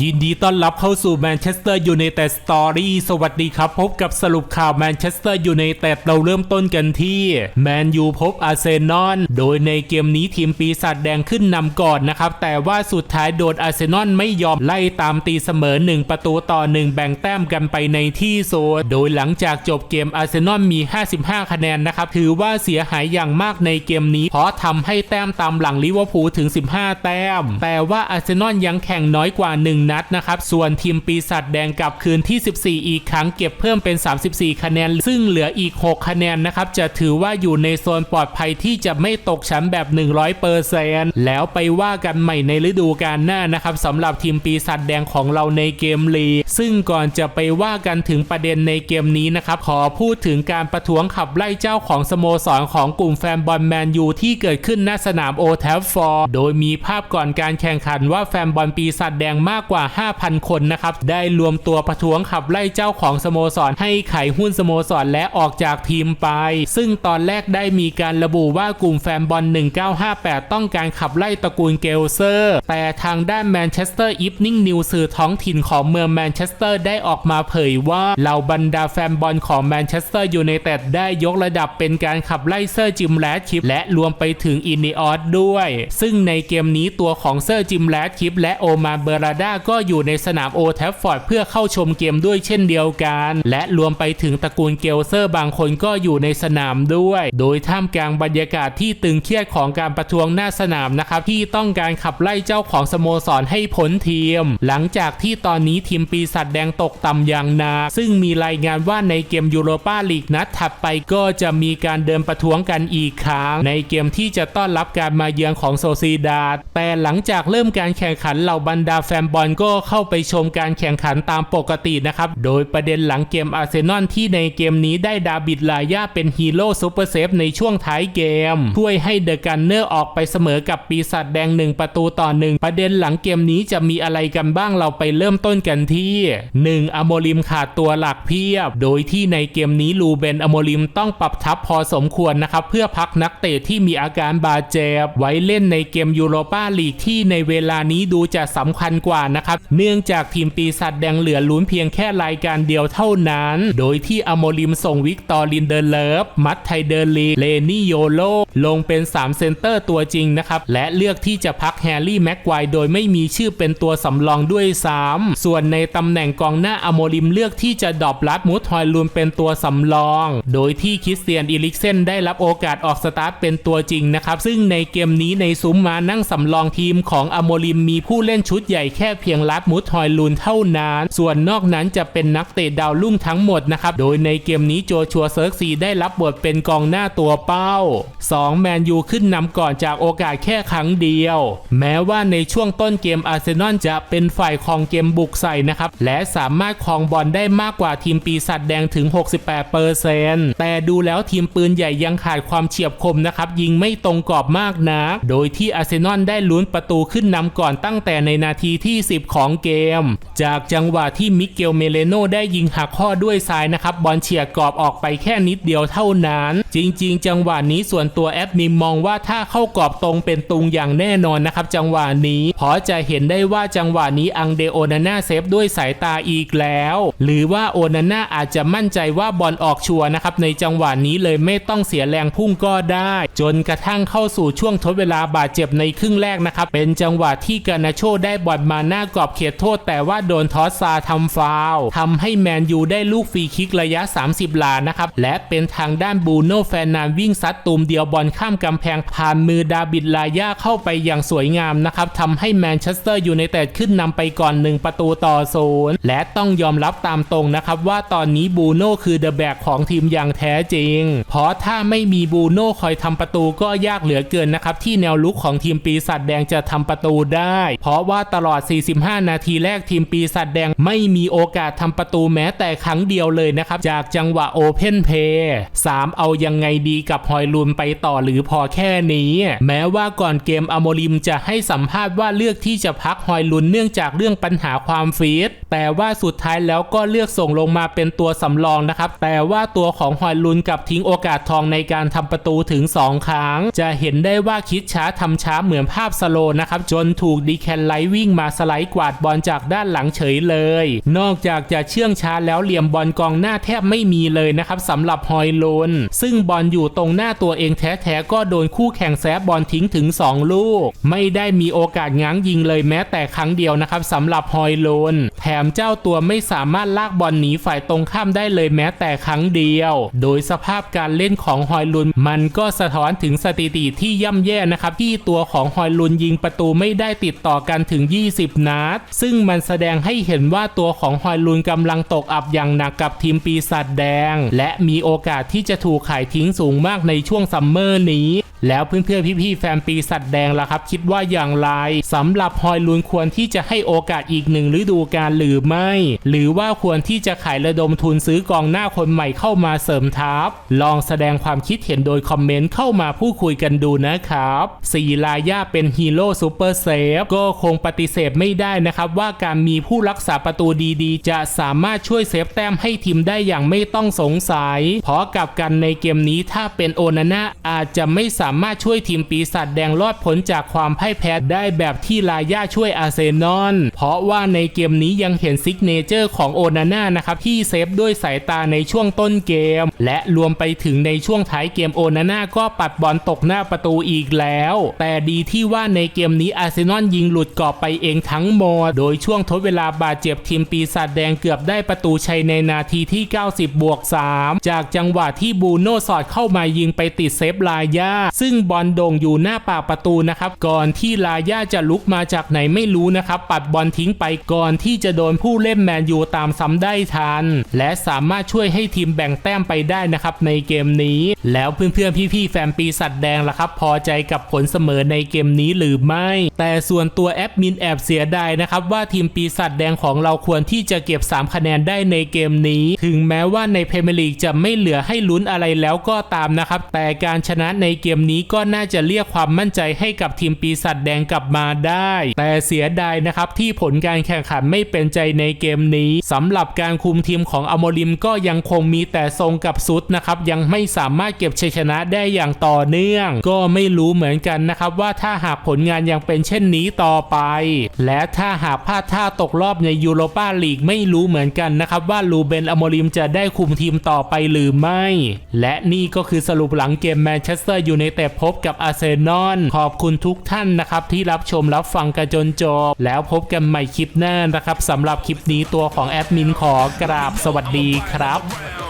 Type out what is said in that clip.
ยินดีต้อนรับเข้าสู่แมนเชสเตอร์ยูไนเต็ดสตอรี่สวัสดีครับ พบกับสรุปข่าวแมนเชสเตอร์ยูไนเต็ดเราเริ่มต้นกันที่แมนยูพบอาร์เซนอลโดยในเกมนี้ทีมปีศาจแดงขึ้นนำก่อนนะครับ แต่ว่าสุดท้ายโดนอาร์เซนอลไม่ยอมไล่ตามตีเสมอ 1 ประตูต่อ 1 แบ่งแต้มกันไปในที่สุดโดยหลังจากจบเกมอาร์เซนอลมี 55 คะแนนนะครับถือว่าเสียหายอย่างมากในเกมนี้ เพราะทำให้แต้มตามหลังลิเวอร์พูลถึง 15 แต้ม แต่ว่าอาร์เซนอลยังแข่งน้อยกว่า 1นัดนะครับ ส่วนทีมปีศาจแดงกลับคืนที่ 14 อีกครั้งเก็บเพิ่มเป็น 34 คะแนน ซึ่งเหลืออีก 6 คะแนนนะครับ จะถือว่าอยู่ในโซนปลอดภัยที่จะไม่ตกชั้นแบบ 100%แล้วไปว่ากันใหม่ในฤดูกาลหน้านะครับสำหรับทีมปีศาจแดงของเราในเกมลีกซึ่งก่อนจะไปว่ากันถึงประเด็นในเกมนี้นะครับขอพูดถึงการประท้วงขับไล่เจ้าของสโมสรของกลุ่มแฟนบอลแมนยูที่เกิดขึ้นหน้าสนามโอแทฟฟอร์โดยมีภาพก่อนการแข่งขันว่าแฟนบอลปีศาจแดงมากกว่า 5,000 คนนะครับ ได้รวมตัวประท้วงขับไล่เจ้าของสโมสร ให้ขายหุ้นสโมสรและออกจากทีมไป ซึ่งตอนแรกได้มีการระบุว่ากลุ่มแฟนบอล 1958 ต้องการขับไล่ตระกูลเกลเซอร์ แต่ทางด้านแมนเชสเตอร์อีฟนิ่งนิวสื่อท้องถิ่นของเมืองแมนเชสเตอร์ได้ออกมาเผยว่าเหล่าบรรดาแฟนบอลของแมนเชสเตอร์ยูไนเต็ดได้ยกระดับเป็นการขับไล่เซอร์จิมแรดคิปและรวมไปถึงอินนออสด้วย ซึ่งในเกมนี้ตัวของเซอร์จิมแรดคิปและโอมาเบราดาก็อยู่ในสนามโอแทฟฟอร์ดเพื่อเข้าชมเกมด้วยเช่นเดียวกัน และรวมไปถึงตระกูลเกลเซอร์บางคนก็อยู่ในสนามด้วย โดยท่ามกลางบรรยากาศที่ตึงเครียดของการประท้วงหน้าสนามนะครับที่ต้องการขับไล่เจ้าของสโมสรให้พ้นทีม หลังจากที่ตอนนี้ทีมปีศาจแดงตกต่ำอย่างหนา ซึ่งมีรายงานว่าในเกมยูโรปาลีกนัดถัดไปก็จะมีการเดินประท้วงกันอีกครั้ง ในเกมที่จะต้อนรับการมาเยือนของโซซีดาแต่หลังจากเริ่มการแข่งขันเหล่าบรรดาแฟนบอลก็เข้าไปชมการแข่งขันตามปกตินะครับ โดยประเด็นหลังเกมอาร์เซนอลที่ในเกมนี้ได้ดาบิดลายาเป็นฮีโร่ซูเปอร์เซฟในช่วงท้ายเกม ช่วยให้เดอะกันเนอร์ออกไปเสมอกับปีศาจแดง 1 ประตูต่อ 1 ประเด็นหลังเกมนี้จะมีอะไรกันบ้างเราไปเริ่มต้นกันที่ 1. อโมลิมขาดตัวหลักเพียบ โดยที่ในเกมนี้ลูเบนอโมลิมต้องปรับทับพอสมควรนะครับ เพื่อพักนักเตะที่มีอาการบาดเจ็บไว้เล่นในเกมยูโรปาลีกที่ในเวลานี้ดูจะสำคัญกว่านะครับ เนื่องจากทีมปีศาจแดงเหลือลุ้นเพียงแค่รายการเดียวเท่านั้น โดยที่อโมลิมส่งวิกตอรินเดเลิฟ มัตไทเดอร์ลี เลนี่โยโล ลงเป็น 3 เซนเตอร์ตัวจริงนะครับ และเลือกที่จะพักแฮร์รี่แม็กไกวโดยไม่มีชื่อเป็นตัวสำรองด้วยซ้ำส่วนในตำแหน่งกองหน้าอโมลิมเลือกที่จะดรอปลัดมูทฮอยลูนเป็นตัวสำรอง โดยที่คริสเตียนอีลิกเซนได้รับโอกาสออกสตาร์ทเป็นตัวจริงนะครับ ซึ่งในเกมนี้ในซุ้มมานั่งสำรองทีมของอโมลิมมีผู้เล่นชุดใหญ่แค่เพียงยังลัดมูทฮอยลูนเท่านั้น ส่วนนอกนั้นจะเป็นนักเตะดาวรุ่งทั้งหมดนะครับ โดยในเกมนี้โจชัวเซิร์กซีได้รับบทเป็นกองหน้าตัวเป้า 2 แมนยูขึ้นนำก่อนจากโอกาสแค่ครั้งเดียว แม้ว่าในช่วงต้นเกมอาร์เซนอลจะเป็นฝ่ายครองเกมบุกใส่นะครับ และสามารถครองบอลได้มากกว่าทีมปีศาจแดงถึง 68%แต่ดูแล้วทีมปืนใหญ่ยังขาดความเฉียบคมนะครับยิงไม่ตรงกรอบมากนะ โดยที่อาร์เซนอลได้ลุ้นประตูขึ้นนำก่อนตั้งแต่ในนาทีที่10ของเกม จากจังหวะที่มิเกลเมเลโนได้ยิงหักข้อด้วยซ้ายนะครับ บอลเฉียดกรอบออกไปแค่นิดเดียวเท่านั้น จริง ๆ จังหวะนี้ส่วนตัวแอดมิมมองว่าถ้าเข้ากรอบตรงเป็นตุงอย่างแน่นอนนะครับ จังหวะนี้เพราะจะเห็นได้ว่าจังหวะนี้อังเดโอนาน่าเซฟด้วยสายตาอีกแล้ว หรือว่าโอนาน่าอาจจะมั่นใจว่าบอลออกชัวร์นะครับในจังหวะนี้เลยไม่ต้องเสียแรงพุ่งก็ได้ จนกระทั่งเข้าสู่ช่วงทดเวลาบาดเจ็บในครึ่งแรกนะครับเป็นจังหวะที่กานาโชได้บอลมาหน้ากรอบเขตโทษ แต่ว่าโดนทอสซาทำฟาวทำให้แมนยูได้ลูกฟรีคิกระยะ 30หลานะครับ และเป็นทางด้านบูโน่แฟนนานวิ่งซัดตูมเดียวบอลข้ามกำแพงผ่านมือดาบิดลาย่าเข้าไปอย่างสวยงามนะครับทำให้แมนเชสเตอร์ยูไนเต็ดขึ้นนำไปก่อน 1 ประตูต่อศูนย์และต้องยอมรับตามตรงนะครับว่าตอนนี้บูโน่คือเดอะแบกของทีมอย่างแท้จริง เพราะถ้าไม่มีบูโน่คอยทำประตูก็ยากเหลือเกินนะครับที่แนวลุกของทีมปีศาจแดงจะทำประตูได้ เพราะว่าตลอด45 นาทีแรกทีมปีศาจแดงไม่มีโอกาสทำประตูแม้แต่ครั้งเดียวเลยนะครับ จากจังหวะโอเพนเพย์3เอายังไงดีกับฮอยลุนไปต่อหรือพอแค่นี้ แม้ว่าก่อนเกมอโมลิมจะให้สัมภาษณ์ว่าเลือกที่จะพักฮอยลุนเนื่องจากเรื่องปัญหาความฟิตแต่ว่าสุดท้ายแล้วก็เลือกส่งลงมาเป็นตัวสำรองนะครับ แต่ว่าตัวของฮอยลุนกับทิ้งโอกาสทองในการทำประตูถึง 2 ครั้ง จะเห็นได้ว่าคิดช้าทำช้าเหมือนภาพสโลนะครับ จนถูกดีแคนไลท์วิ่งมาสไลกวาดบอลจากด้านหลังเฉยเลย นอกจากจะเชื่องช้าแล้วเหลี่ยมบอลกองหน้าแทบไม่มีเลยนะครับสำหรับฮอยลุนซึ่งบอลอยู่ตรงหน้าตัวเองแท้ๆก็โดนคู่แข่งแซบบอลทิ้งถึง 2 ลูก ไม่ได้มีโอกาสง้างยิงเลยแม้แต่ครั้งเดียวนะครับสำหรับฮอยลุนแถมเจ้าตัวไม่สามารถลากบอลหนีฝ่ายตรงข้ามได้เลยแม้แต่ครั้งเดียว โดยสภาพการเล่นของฮอยลุนมันก็สะท้อนถึงสถิติที่ย่ำแย่นะครับ ที่ตัวของฮอยลุนยิงประตูไม่ได้ติดต่อกันถึง 20 นัด ซึ่งมันแสดงให้เห็นว่าตัวของฮอยลุนกำลังตกอับอย่างหนักกับทีมปีศาจแดง และมีโอกาสที่จะถูกขายทิ้งสูงมากในช่วงซัมเมอร์นี้ แล้วเพื่อนๆพี่ๆแฟนปีศาจแดงล่ะครับ คิดว่าอย่างไรสำหรับฮอยลุนควรที่จะให้โอกาสอีกหนึ่งฤดูกาลหรือไม่ หรือว่าควรที่จะขายระดมทุนซื้อกองหน้าคนใหม่เข้ามาเสริมทัพ ลองแสดงความคิดเห็นโดยคอมเมนต์เข้ามาพูดคุยกันดูนะครับสีลาย่าเป็นฮีโร่ซูเปอร์เซฟก็คงปฏิเสธไม่ได้นะครับว่าการมีผู้รักษาประตูดีๆ จะสามารถช่วยเซฟแต้มให้ทีมได้อย่างไม่ต้องสงสัย เพราะกับกันในเกมนี้ถ้าเป็นโอนาน่าอาจจะไม่สาามารถช่วยทีมปีศาจแดงรอดพ้นจากความพ่ายแพ้ได้แบบที่ลาย่าช่วยอาร์เซนอล เพราะว่าในเกมนี้ยังเห็นซิกเนเจอร์ของโอนาน่านะครับที่เซฟด้วยสายตาในช่วงต้นเกม และรวมไปถึงในช่วงท้ายเกมโอนาน่าก็ปัดบอลตกหน้าประตูอีกแล้ว แต่ดีที่ว่าในเกมนี้อาร์เซนอลยิงหลุดกรอบไปเองทั้งหมด โดยช่วงทดเวลาบาดเจ็บทีมปีศาจแดงเกือบได้ประตูชัยในนาทีที่ 90 บวก 3 จากจังหวะที่บูโน่สอดเข้ามายิงไปติดเซฟลาย่าซึ่งบอลโด่งอยู่หน้าปากประตูนะครับ ก่อนที่ลาย่าจะลุกมาจากไหนไม่รู้นะครับ ปัดบอลทิ้งไปก่อนที่จะโดนผู้เล่นแมนยูตามซ้ำได้ทัน และสามารถช่วยให้ทีมแบ่งแต้มไปได้นะครับในเกมนี้ แล้วเพื่อนๆพี่ๆแฟนปีศาจแดงล่ะครับ พอใจกับผลเสมอในเกมนี้หรือไม่ แต่ส่วนตัวแอดมินแอบเสียดายนะครับว่าทีมปีศาจแดงของเราควรที่จะเก็บ 3 คะแนนได้ในเกมนี้ ถึงแม้ว่าในเพเมลีกจะไม่เหลือให้ลุ้นอะไรแล้วก็ตามนะครับแต่การชนะในเกมนี้ก็น่าจะเรียกความมั่นใจให้กับทีมปีศาจแดงกลับมาได้ แต่เสียดายนะครับที่ผลการแข่งขันไม่เป็นใจในเกมนี้สำหรับการคุมทีมของอโมริมก็ยังคงมีแต่ทรงกับซุดนะครับยังไม่สามารถเก็บชัยชนะได้อย่างต่อเนื่อง ก็ไม่รู้เหมือนกันนะครับว่าถ้าหากผลงานยังเป็นเช่นนี้ต่อไป และถ้าหากพลาดท่าตกรอบในยูโรปาลีกไม่รู้เหมือนกันนะครับว่าลูเบนอโมริมจะได้คุมทีมต่อไปหรือไม่ และนี่ก็คือสรุปหลังเกมแมนเชสเตอร์ยูไนเตดพบกับอาร์เซนอลขอบคุณทุกท่านนะครับ ที่รับชมรับฟังกันจนจบ แล้วพบกันใหม่คลิปหน้านะครับสำหรับคลิปนี้ตัวของแอดมินขอกราบสวัสดีครับ